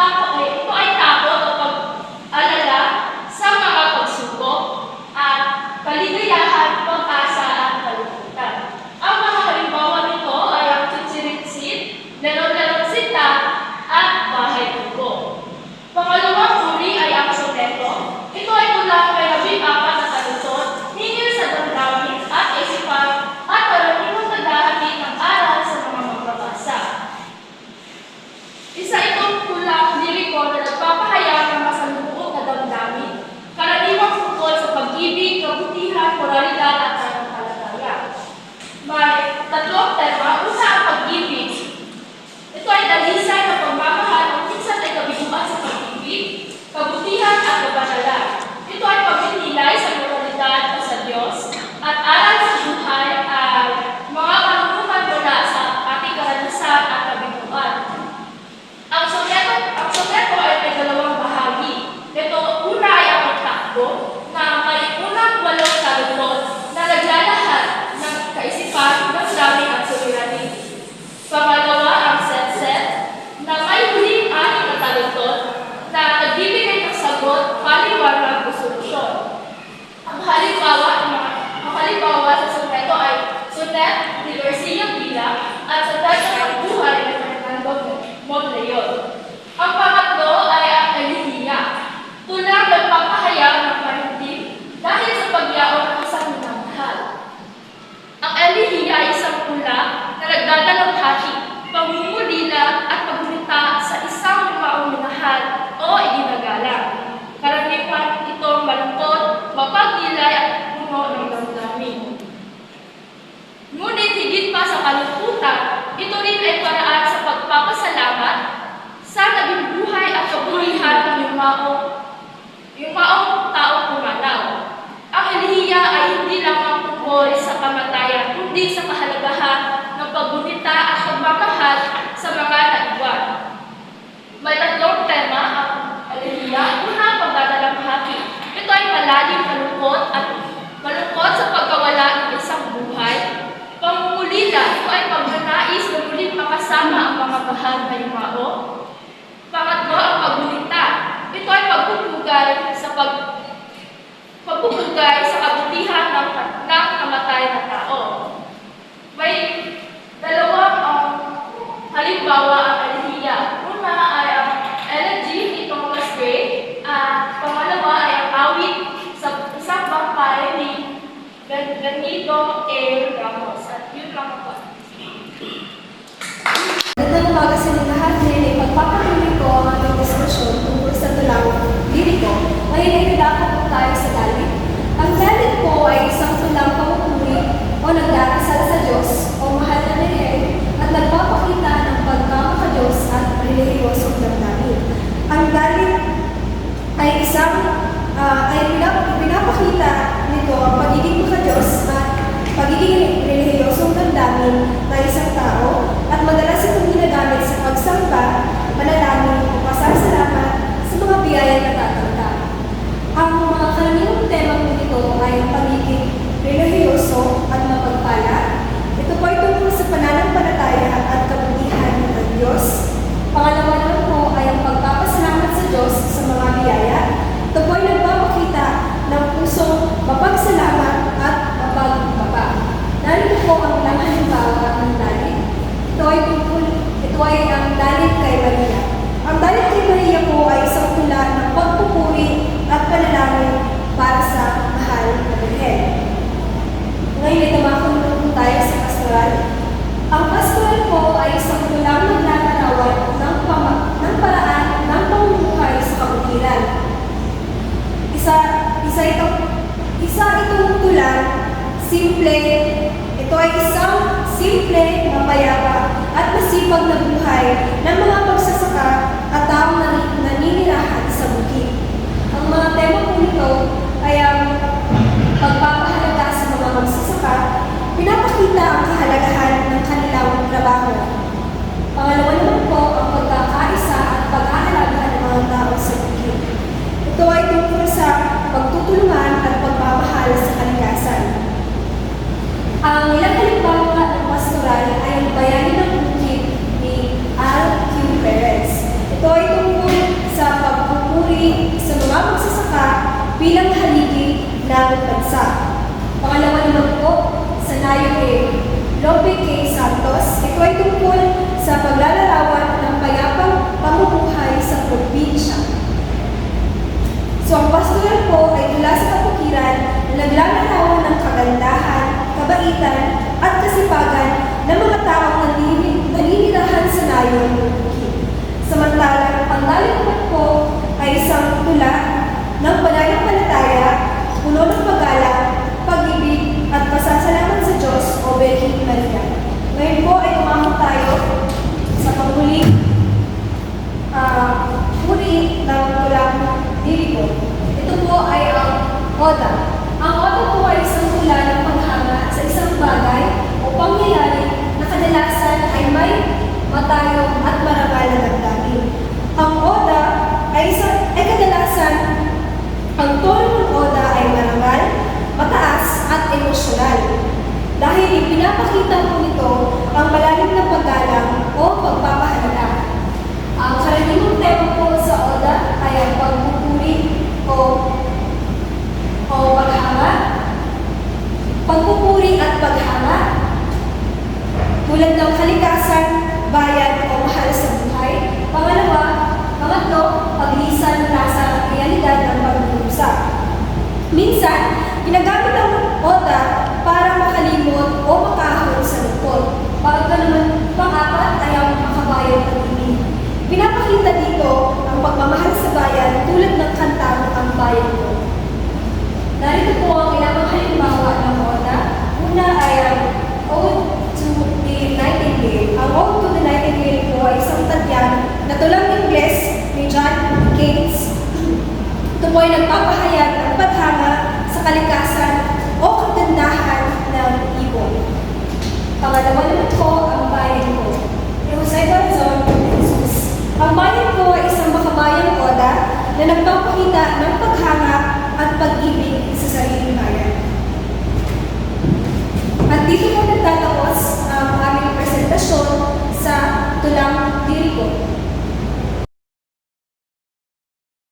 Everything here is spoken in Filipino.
บางคนเองก็ them tao ay isang uh, ay pinapakita nito ang pagiging makadiyos at pagiging relihiyosong damdamin na isang tao at madalas itong ginagamit sa pagsamba, panalangin o pasasalamat sa mga biyaya Ang ilang halimbawa ng pastoral ay ang bayani ng bukid ni Al Q. Perez. Ito ay tungkol sa pagpupuri sa mga magsasaka bilang haligi ng bansa. Pangalawa naman po, sa Nayo A. Lope K. Santos, ito ay tungkol sa paglalarawan ng payapang pamumuhay sa probinsya. So ang pastoral po ay mula sa kapukiran na naglalarawan ng kagandahan, kabaitan, at kasipagan ng mga taong nanini- naninirahan sa nayon ng bukid. Samantalang ang naman po ay isang tula ng pananampalataya, puno ng paggalang, pag-ibig, at pasasalamat sa Diyos o Birhen Maria. Ngayon po ay tumama tayo sa panghuling ah, puri ng tulang diri ko. Ito po ay ang oda. Ang oda po ay isang tula ng paghanga sa isang bagay o pangyayari na kadalasan ay may matayo at marangal na damdamin. Ang oda ay isang ay kadalasan ang tono ng oda ay marangal, mataas at emosyonal. Dahil ipinapakita po nito ang malalim na paggalang o pagpapahalaga. Ang karaniwang tema po sa oda ay ang pagpupuri o paghanga, pagpupuri at paghanga, tulad ng kalikasan, bayan o mahal sa buhay. Pangalawa, pangatlo, paglisan mula sa realidad ng pag-uusap. Minsan, ginagamit ang oda para makalimot o makahon sa lungkot. Pagka naman pang-apat ay ang makabayan ng ibig. Pinapakita dito ang pagmamahal sa bayan tulad ng kantang ang bayan ko. Narito po ang ilang halimbawa ng oda. Una ay ang Ode to the Nightingale. Ang Ode to the Nightingale po ay isang tadyan na tulang Ingles ni John Keats. Ito po ay nagpapahayag ng paghanga sa kalikasan o kagandahan ng ibon. Pangalawa naman po ang bayan ko. Ni Jose de Jesus. Ang bayan ko ay isang makabayang oda na nagpapakita ng paghanga at pag-ibig sa sariling bayan. At dito po nagtatapos ang aming presentasyon sa tulang